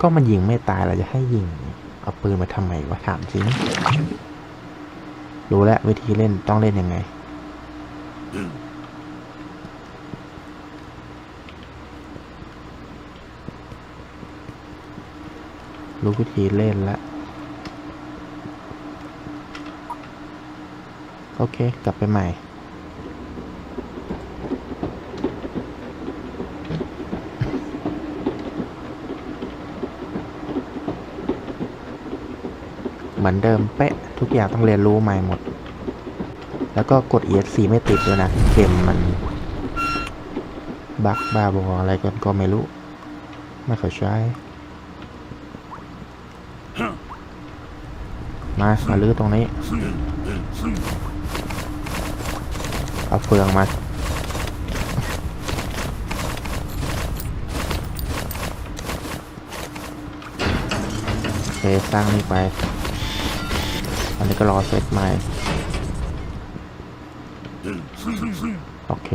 ก็มันยิงไม่ตายเราจะให้ยิง เอาปืนมาทำไมวะถามจริงรู้แล้ววิธีเล่นต้องเล่นยังไง รู้วิธีเล่นแล้วโอเค กลับไปใหม่ เหมือนเดิมเป๊ะ ทุกอย่างต้องเรียนรู้ใหม่หมด แล้วก็กด ESC ไม่ติดด้วยนะ เกมมัน บั๊กบ้าบออะไรกันก็ไม่รู้ ไม่เข้าใจมามาลื้อตรงนี้ เอาเฟืองมาโอเคสร้างนี่ไป นนี้ก็รอเสร็จใหม่ โอเค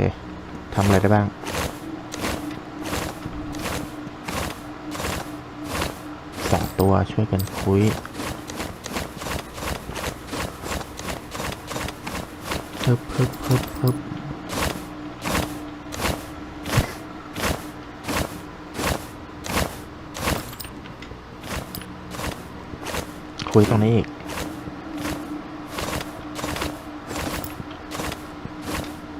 ทำอะไรได้บ้าง สองตัวช่วยกันคุยพึบพึบพึบพึบคุยตรงนี้อีก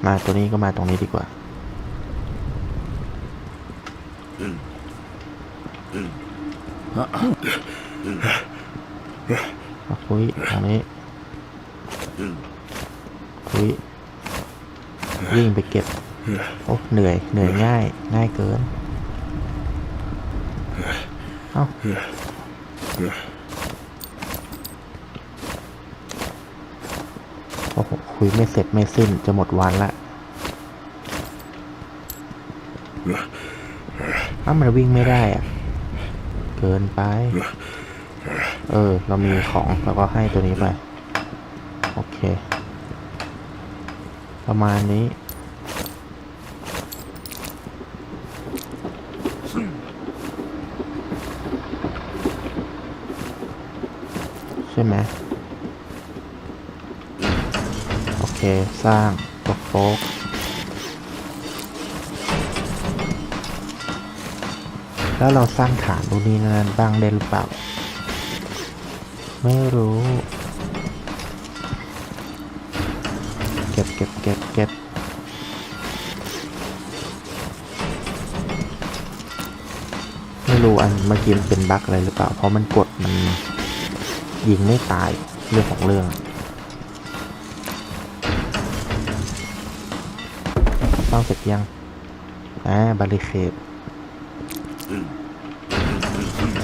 มาตัวนี้ก็มาตรงนี้ดีกว่า คุยตรงนี้ คุยวิ่งไปเก็บ โอ้ เหนื่อย เหนื่อยง่าย ง่ายเกิน เอ้า โอ้โหคุยไม่เสร็จไม่สิ้นจะหมดวันละอ้ามันวิ่งไม่ได้อะเกินไป เออ เรามีของเราก็ให้ตัวนี้ไป โอเค ประมาณนี้ใช่ไหม โอ เค สร้างโฟกโฟกแล้วเราสร้างฐานตรงนี้นั้นบ้างได้หรือเปล่า ไม่รู้ เก็บเก็บเก็บเก็บไม่รู้อันเมื่อกี้มันเป็นบั๊กอะไรหรือเปล่า เพราะมันกดมันยิงไม่ตายเรื่องของเรื่อง สร้างเสร็จยังอ่าบาริเคด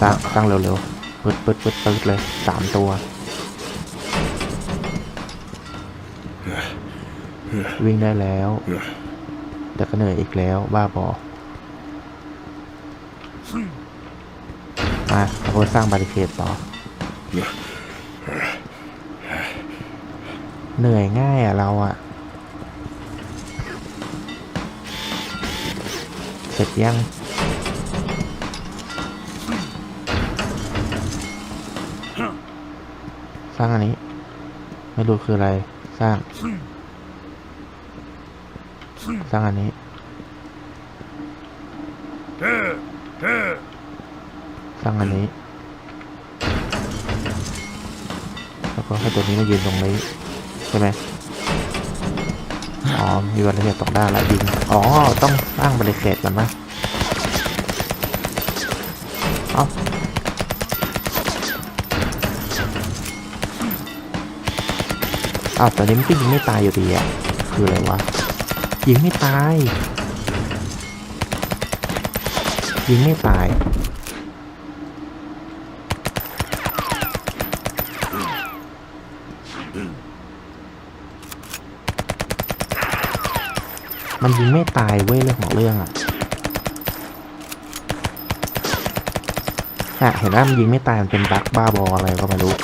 สร้างสร้างเร็วๆปึ๊ดปึ๊ดปึ๊ดปึ๊ดเลยสามตัว วิ่งได้แล้วแต่ก็เหนื่อยอีกแล้ว บ้าบอมาเราก็สร้างบาริเคดต่อ เหนื่อยง่ายอะเราอะ เสร็จยังสร้างอันนี้ ไม่รู้คืออะไร สร้าง สร้างอันนี้สร้างอันนี้ แล้วก็ให้ตัวนี้มายืนตรงนี้ใช่ไหม อ๋อ มีบริเวณตกได้านละยิง อ๋อ ต้องสร้างบริเวณก่อนนะเอาอ้าแต่นี้มันก็ยิงไม่ตายอยู่ดีอะคืออะไรวะ ยิงไม่ตาย ยิงไม่ตาย มันยิงไม่ตายเว้ยเรื่องของเรื่องอะอะเห็นว่ามันยิงไม่ตายมันเป็นบั๊กบ้าบออะไรก็ไม่รู้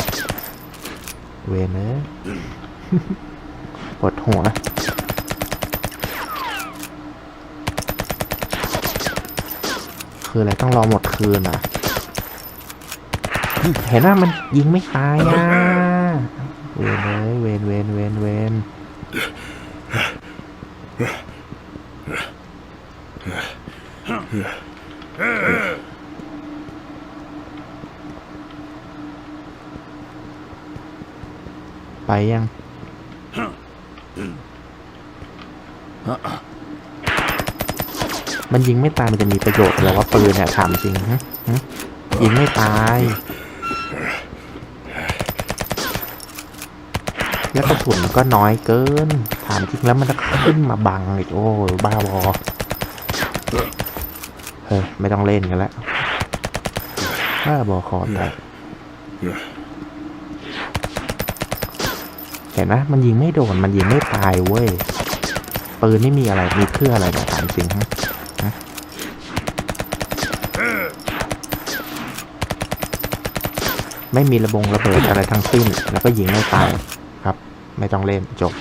เวนเนอะปวดหัวคืออะไรต้องรอหมดคืนอะ เห็นว่ามันยิงไม่ตายอะเวนเลยเวนเวนเวนเวน ไปยังมันยิงไม่ตายมันจะมีประโยชน์อะไรว่าปืนเนี่ยถามจริงฮะยิงไม่ตายแล้วกระสุนก็น้อยเกินามจริงแล้วมันจะขึ้นมาบังอีกโอ้บ้าบอเฮ้ยไม่ต้องเล่นกันแล้วบ้าบอคอแตกเห็นไหมมันยิงไม่โดน มันยิงไม่ตายเว้ย ปืนนี่มีอะไร มีเพื่ออะไรเนี่ยถามจริงฮะฮะไม่มีระบงระเบิดอะไรทั้งสิ้น แล้วก็ยิงไม่ตายครับ ไม่ต้องเล่นจบ